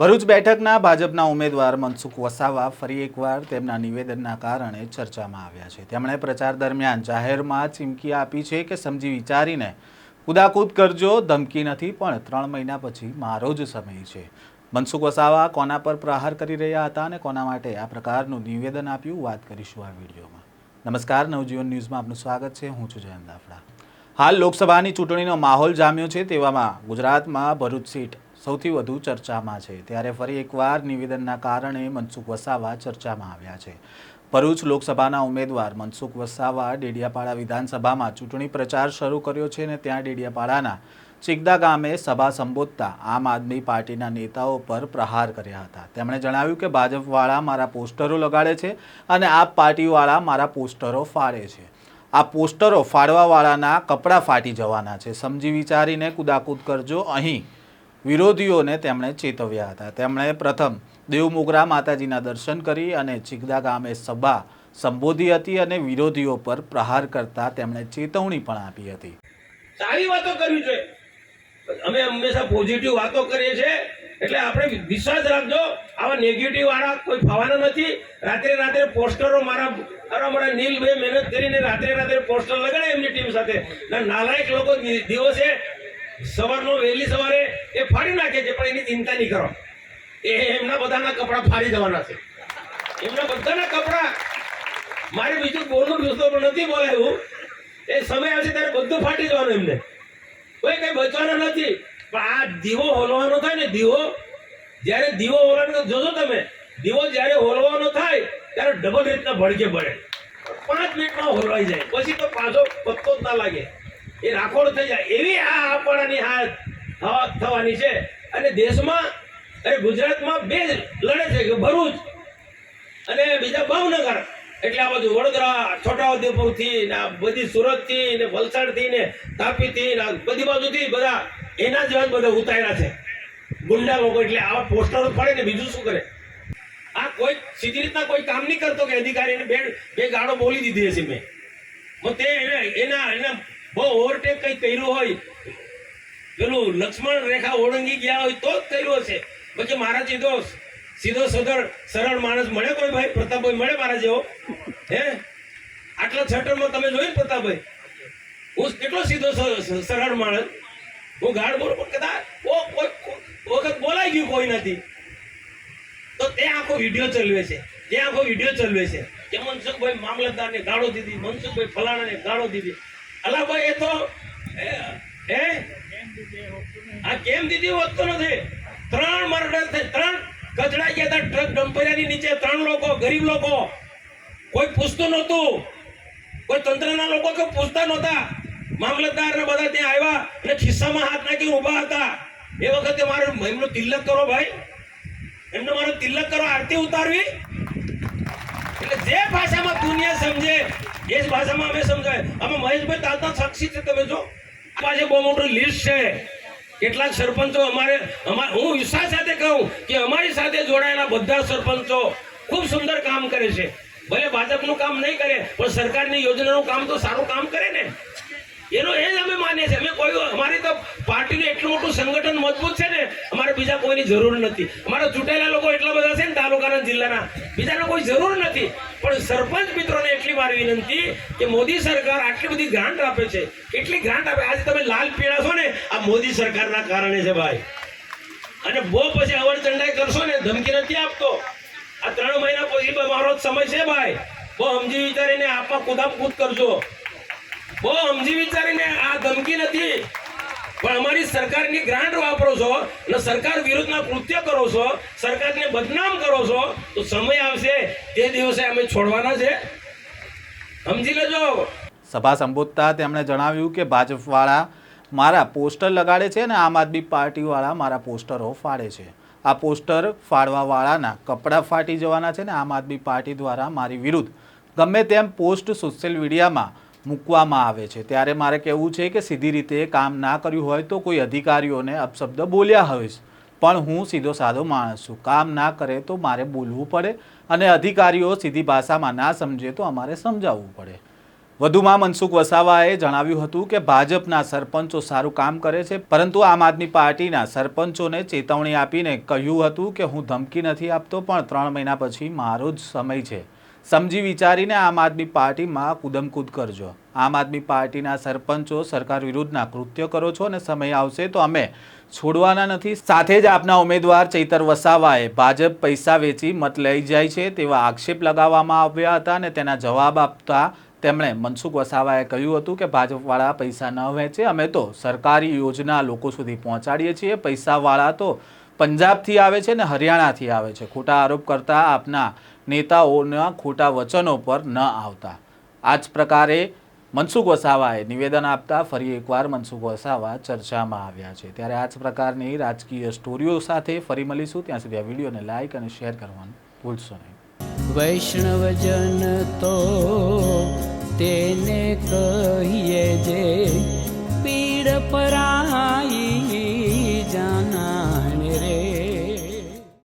ભરૂચ બેઠકના ભાજપના ઉમેદવાર મનસુખ વસાવા ફરી એકવાર તેમના નિવેદનના કારણે ચર્ચામાં આવ્યા છે. તેમણે પ્રચાર દરમિયાન જાહેરમાં ચીમકી આપી છે કે સમજી વિચારીને કુદાકૂદ કરજો, ધમકી નથી, પણ ત્રણ મહિના પછી મારો જ સમય છે. મનસુખ વસાવા કોના પર પ્રહાર કરી રહ્યા હતા અને કોના માટે આ પ્રકારનું નિવેદન આપ્યું, વાત કરીશું આ વિડીયોમાં. નમસ્કાર, નવજીવન ન્યૂઝમાં આપનું સ્વાગત છે. હું છું જયંત દાફડા. હાલ લોકસભાની ચૂંટણીનો માહોલ જામ્યો છે, તેવામાં ગુજરાતમાં ભરૂચ સીટ સૌથી વધુ ચર્ચામાં છે. ત્યારે ફરી એકવાર નિવેદનના કારણે મનસુખ વસાવા ચર્ચામાં આવ્યા છે. ભરૂચ લોકસભાના ઉમેદવાર મનસુખ વસાવા ડેડિયાપાડા વિધાનસભામાં ચૂંટણી પ્રચાર શરૂ કર્યો છે અને ત્યાં ડેડિયાપાડાના ચિકદા ગામે સભા સંબોધતા આમ આદમી પાર્ટીના નેતાઓ પર પ્રહાર કર્યા હતા. તેમણે જણાવ્યું કે ભાજપવાળા મારા પોસ્ટરો લગાડે છે અને આ પાર્ટીવાળા મારા પોસ્ટરો ફાડે છે. આ પોસ્ટરો ફાડવાવાળાના કપડાં ફાટી જવાના છે. સમજી વિચારીને કુદાકૂદ કરજો. અહીં વિરોધીઓને તેમણે ચેતવ્યા હતા. તેમણે પ્રથમ દેવમોગરા માતાજીના દર્શન કરી અને ચિકદા ગામે સભા સંબોધી હતી અને વિરોધીઓ પર પ્રહાર કરતા તેમણે ચેતવણી પણ આપી હતી. સારી વાતો કરવી જોઈએ. અમે હંમેશા પોઝિટિવ વાતો કરીએ છીએ. એટલે આપણે વિશ્વાસ રાખજો. આવા નેગેટિવ વાળા કોઈ ફાવાના નથી. રાત્રે રાત્રે પોસ્ટરો મારા મારા મારા નીલભાઈ મહેનત કરીને રાત્રે રાત્રે પોસ્ટર લગાડે એમની ટીમ સાથે. નાલાયક લોકો દિવસે સવારનો વહેલી સવારે એ ફાડી નાખે છે, પણ એની ચિંતા નહીં કરો. એ એમના બધાના કપડાં ફાડી જવાના છે. એમના બધાના કપડાં. મારે બીજું બોલવું જોતો પણ નથી બોલાયું. એ સમય આવશે ત્યારે બધું ફાટી જવાનું એમને. કોઈ કઈ બચવાનું નથી. પણ આ દીવો હોલવાનો થાય ને દીવો, જ્યારે દીવો હોલવાનો જોજો તમે, દીવો જ્યારે હોલવાનો થાય, ત્યારે ડબલ રીતના ભડકે પડે પાંચ મિનિટમાં હોલવાઈ જાય. પછી તો પાછો પત્તો જ ના લાગે. એ રાખોડ થઈ જાય. એવી આ આપણાની હવા થવાની છે. અને દેશમાં અરે ગુજરાતમાં બે લડે છે કે ભરૂચ અને બીજા ભાવનગર. એટલે આ બધું વડોદરા છોટા થી ને આ બધી સુરતથી ને વલસાડથી ને તાપીથી ને બધી બાજુથી બધા એના જ બધા ઉતાર્યા છે. ગુંડા લોકો એટલે આવા પોસ્ટરો પડે ને બીજું શું કરે? આ કોઈ સીધી રીતના કોઈ કામ નહીં કરતો કે અધિકારીને બે બે ગાડો બોલી દીધી હશે મેં. તે એના એને બહુ ઓવરટેક કઈ કર્યું હોય, પેલું લક્ષ્મણ રેખા ઓળંગી ગયા હોય તો જ કર્યું હશે. પછી મારા સીધો સીધો સદર સરળ માણસ મળે કોઈ ભાઈ? પ્રતાપભાઈ મળે મારા જેવો? હે? આટલા છટરમાં તમે જોયું પ્રતાપભાઈ? હું કેટલો સીધો સરળ માણસ. હું ગાઢ બોલું પણ કદાચ વખત બોલાઈ ગયું કોઈ નથી. તો તે આખો વીડિયો ચલવે છે. તે આખો વીડિયો ચલવે છે. કે મનસુખભાઈ મામલતદારને ગાળો દીધી, મનસુખભાઈ ફલાણાને ગાળો દીધી. અલાભાઈ એ તો, હે? આ કેમ દીધી વધતો નથી? ત્રણ મર્ડર થઈ ત્રણ કચડા ગયા હતા ટ્રક ડમ્પરિયાની નીચે, ત્રણ લોકો, ગરીબ લોકો. કોઈ પૂછતું નહોતું. કોઈ તંત્રના લોકો કે પૂછતા નહોતા. મામલતદાર ને બધા ત્યાં આવ્યા અને ખિસ્સામાં હાથ નાખી ઊભા હતા. એ વખતે મારે એમનો તિલક કરો ભાઈ. એમને મારો તિલક કરો, આરતી ઉતારવી. એટલે જે ભાષામાં દુનિયા સમજે એ જ ભાષામાં અમે સમજાય. અમે મહેશભાઈ તાલતા સાક્ષી છે તમે જો. પાસે બહુ મોટું લિસ્ટ છે. કેટલાક સરપંચો અમારે અમારે, હું વિશ્વાસ સાથે કહું કે અમારી સાથે જોડાયેલા બધા સરપંચો ખૂબ સુંદર કામ કરે છે. ભલે ભાજપનું કામ નહીં કરે, પણ સરકારની યોજનાનું કામ તો સારું કામ કરે ને. એનો એ જ અમે માનીએ છીએ. અમે કોઈ અમારી તો પાર્ટીનું એટલું મોટું સંગઠન મજબૂત છે ને, અમારે બીજા કોઈની જરૂર નથી. અમારા ચૂંટાયેલા લોકો એટલા બધા છે ને તાલુકાના, જિલ્લાના. બીજાને કોઈ જરૂર નથી. પણ સરપંચ મિત્રોને એટલી વાર વિનંતી કે મોદી સરકાર આટલી બધી ગ્રાન્ટ આપે છે. કેટલી ગ્રાન્ટ આપે? આજે તમે લાલ પીળા છો ને, આ મોદી સરકારના કારણે છે ભાઈ. અને બહુ પછી અવર ચંડાઈ કરશો ને, ધમકી નથી આપતો. આ ત્રણ મહિના પછી મારો સમય છે ભાઈ. બહુ સમજી વિચારીને આપવા કુદામ કૂદ કરજો. બહુ સમજી વિચારીને આ ધમકી નથી. પણ અમારી સરકારની ગ્રાન્ટ વાપરો છો અને સરકાર વિરુદ્ધના કૃત્ય કરો છો, સરકારને બદનામ કરો છો, તો સમય આવશે, તે દિવસે અમે છોડવાના છે. સમજી લેજો. સભા સંબોધતા તેમણે જણાવ્યું કે ભાજપવાળા મારા પોસ્ટર લગાડે છે અને આમ આદમી પાર્ટીવાળા મારા પોસ્ટરો ફાડે છે. આ પોસ્ટર ફાડવાવાળાના કપડાં ફાટી જવાના છે ને આમ આદમી પાર્ટી દ્વારા મારી વિરુદ્ધ. ગમે તેમ પોસ્ટ સોશિયલ મીડિયામાં મૂકવામાં આવે છે. ત્યારે મારે કહેવું છે કે સીધી રીતે કામ ના કર્યું હોય તો કોઈ અધિકારીઓને અપશબ્દ બોલ્યા હોઈશ પણ હું સીધો સાધો માણસ છું. કામ ના કરે તો મારે બોલવું પડે અને અધિકારીઓ સીધી ભાષામાં ના સમજે તો અમારે સમજાવવું પડે. વધુમાં મનસુખ વસાવાએ જણાવ્યું હતું કે ભાજપના સરપંચો સારું કામ કરે છે, પરંતુ આમ આદમી પાર્ટીના સરપંચોને ચેતવણી આપીને કહ્યું હતું કે હું ધમકી નથી આપતો, પણ ત્રણ મહિના પછી મારો જ સમય છે. સમજી વિચારીને આમ આદમી પાર્ટીમાં કુદમકૂદ કરજો. આમ આદમી પાર્ટીના સરપંચો સરકાર વિરુદ્ધના કૃત્ય કરો છો અને સમય આવશે તો અમે છોડવાના નથી. સાથે જ આપના ઉમેદવાર ચૈતર વસાવાએ ભાજપ પૈસા વેચી મત લઈ જાય છે તેવા આક્ષેપ લગાવવામાં આવ્યા હતા અને તેના જવાબ આપતા તેમણે મનસુખ વસાવાએ કહ્યું હતું કે ભાજપવાળા પૈસા ન વહેંચે અમે તો સરકારી યોજના લોકો સુધી પહોંચાડીએ છીએ, પૈસાવાળા તો પંજાબથી આવે છે ને હરિયાણાથી આવે છે. ખોટા આરોપ કરતા આપના નેતાઓના ખોટા વચનો પર ન આવતા. આ જ પ્રકારે મનસુખ વસાવાએ નિવેદન આપતા ફરી એકવાર મનસુખ વસાવા ચર્ચામાં આવ્યા છે. ત્યારે આ જ પ્રકારની રાજકીય સ્ટોરીઓ સાથે ફરી મળીશું. ત્યાં સુધી આ વિડીયોને લાઇક અને શેર કરવાનું ભૂલશો નહીં. વૈષ્ણવજન તો તેને કહીએ જે પીડ પરાઈ